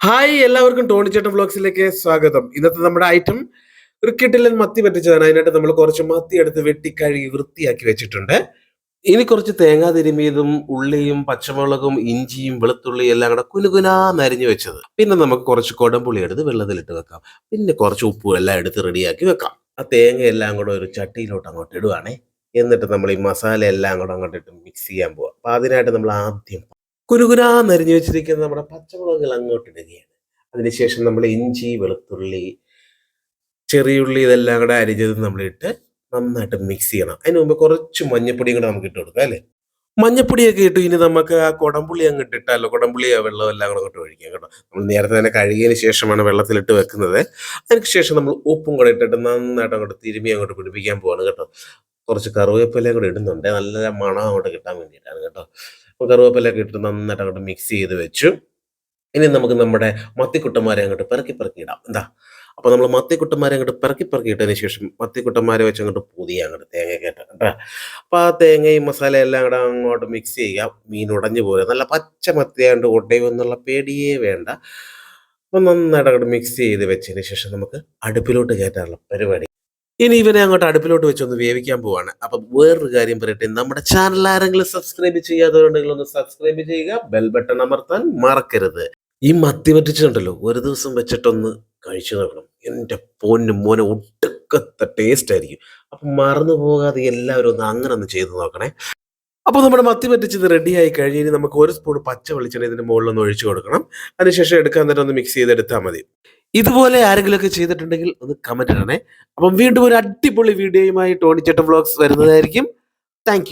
Hi എല്ലാവർക്കും Tony ചേട്ടൻ വ്ളോഗ്സിലേക്ക് സ്വാഗതം. ഇന്നത്തെ നമ്മുടെ ഐറ്റം ക്രിക്കറ്റിൽ മത്തി പറ്റിച്ചതാണ്. അതിനായിട്ട് നമ്മൾ കുറച്ച് മത്തി എടുത്ത് വെട്ടി കഴുകി വൃത്തിയാക്കി വെച്ചിട്ടുണ്ട്. ഇനി കുറച്ച് തേങ്ങാ തിരുമിയതും ഉള്ളിയും പച്ചമുളകും ഇഞ്ചിയും വെളുത്തുള്ളിയും എല്ലാം കൂടെ കുനുകുനാ അരിഞ്ഞു വെച്ചത്. പിന്നെ നമുക്ക് കുറച്ച് കൊടംപുളി എടുത്ത് വെള്ളത്തിലിട്ട് വെക്കാം. പിന്നെ കുറച്ച് ഉപ്പും എല്ലാം എടുത്ത് റെഡിയാക്കി വെക്കാം. ആ തേങ്ങ എല്ലാം കൂടെ ഒരു ചട്ടിയിലോട്ട് അങ്ങോട്ട് ഇടുവാണേ. എന്നിട്ട് നമ്മൾ ഈ മസാല എല്ലാം കൂടെ അങ്ങോട്ട് ഇട്ട് മിക്സ് ചെയ്യാൻ പോവാം. അപ്പൊ അതിനായിട്ട് നമ്മൾ ആദ്യം കുരുകുരാന്ന് നിറഞ്ഞു വെച്ചിരിക്കുന്ന നമ്മുടെ പച്ചമുളകുകൾ അങ്ങോട്ട് ഇടുകയാണ് അതിനുശേഷം നമ്മൾ ഇഞ്ചി വെളുത്തുള്ളി ചെറിയുള്ളി ഇതെല്ലാം കൂടെ അരിഞ്ഞത് നമ്മളിട്ട് നന്നായിട്ട് മിക്സ് ചെയ്യണം. അതിന് മുമ്പ് കുറച്ച് മഞ്ഞപ്പൊടിയും കൂടെ നമുക്ക് ഇട്ട് കൊടുക്കാം അല്ലേ? മഞ്ഞപ്പൊടിയൊക്കെ ഇട്ട് ഇനി നമുക്ക് ആ കുടംപുളി അങ്ങ് ഇട്ടിട്ടാലോ കുടംപുളി ആ വെള്ളം എല്ലാം കൂടെ അങ്ങോട്ട് ഒഴിക്കാം കേട്ടോ. നമ്മൾ നേരത്തെ തന്നെ കഴുകിയതിന് ശേഷമാണ് വെള്ളത്തിലിട്ട് വെക്കുന്നത്. അതിന് ശേഷം നമ്മൾ ഉപ്പും കൂടെ ഇട്ടിട്ട് നന്നായിട്ട് അങ്ങോട്ട് തിരുമി അങ്ങോട്ട് പിടിപ്പിക്കാൻ പോവാണ് കേട്ടോ. കുറച്ച് കറിവേപ്പിലയും കൂടെ ഇടുന്നുണ്ട്. നല്ല മണം അങ്ങോട്ട് കിട്ടാൻ വേണ്ടിയിട്ടാണ് കേട്ടോ. അപ്പോൾ കറിവേപ്പിലയൊക്കെ ഇട്ട് നന്നായിട്ട് അങ്ങോട്ട് മിക്സ് ചെയ്ത് വെച്ചു. ഇനി നമുക്ക് നമ്മുടെ മത്തിക്കുട്ടന്മാരെ അങ്ങോട്ട് പെറുക്കി പെറുക്കി ഇടാം. എന്താ? അപ്പോൾ നമ്മൾ മത്തിക്കുട്ടന്മാരെ അങ്ങോട്ട് പെറുക്കി പെറുക്കി ഇട്ടതിന് ശേഷം മത്തിക്കുട്ടന്മാരെ വെച്ച് അങ്ങോട്ട് പുതിയ അങ്ങോട്ട് തേങ്ങ കേട്ടോ കേട്ടോ. അപ്പോൾ ആ തേങ്ങയും മസാലയും എല്ലാം കൂടെ അങ്ങോട്ട് മിക്സ് ചെയ്യുക. മീൻ ഉടഞ്ഞു പോരുക. നല്ല പച്ച മത്തിയായിട്ട് ഉടയുമെന്നുള്ള പേടിയേ വേണ്ട. അപ്പം നന്നായിട്ട് അങ്ങോട്ട് മിക്സ് ചെയ്ത് വെച്ചതിന് ശേഷം നമുക്ക് അടുപ്പിലോട്ട് കയറ്റാനുള്ള പരിപാടി. ഇനി ഇവനെ അങ്ങോട്ട് അടുപ്പിലോട്ട് വെച്ചൊന്ന് വേവിക്കാൻ പോവാണ്. അപ്പൊ വേറൊരു കാര്യം പറയട്ടെ നമ്മുടെ ചാനൽ ആരെങ്കിലും സബ്സ്ക്രൈബ് ചെയ്യാത്തവരുണ്ടെങ്കിൽ ഒന്ന് സബ്സ്ക്രൈബ് ചെയ്യുക ബെൽ ബട്ടൺ അമർത്താൻ മറക്കരുത്. ഈ മത്തി പറ്റിച്ചിട്ടുണ്ടല്ലോ ഒരു ദിവസം വെച്ചിട്ടൊന്ന് കഴിച്ചു നോക്കണം. എന്റെ പൊന്നും മോനെ ഒട്ടുക്കത്തെ ടേസ്റ്റ് ആയിരിക്കും. അപ്പൊ മറന്നു പോകാതെ എല്ലാവരും ഒന്ന് അങ്ങനെ ഒന്ന് ചെയ്തു നോക്കണേ. അപ്പോൾ നമ്മുടെ മത്തി പറ്റിച്ചത് റെഡി ആയി കഴിഞ്ഞ് ഇനി നമുക്ക് ഒരു സ്പൂൺ പച്ച വെളിച്ചെണ്ണ ഇതിന്റെ മുകളിൽ ഒന്ന് ഒഴിച്ചു കൊടുക്കണം. അതിനുശേഷം എടുക്കാൻ നേരം ഒന്ന് മിക്സ് ചെയ്തെടുത്താൽ മതി. ഇതുപോലെ ആരെങ്കിലുമൊക്കെ ചെയ്തിട്ടുണ്ടെങ്കിൽ ഒന്ന് കമന്റ് ഇടണേ. അപ്പം വീണ്ടും ഒരു അടിപൊളി വീഡിയോയുമായി ടോണി ചേട്ടൻ വ്ളോഗ്സ് വരുന്നതായിരിക്കും. താങ്ക്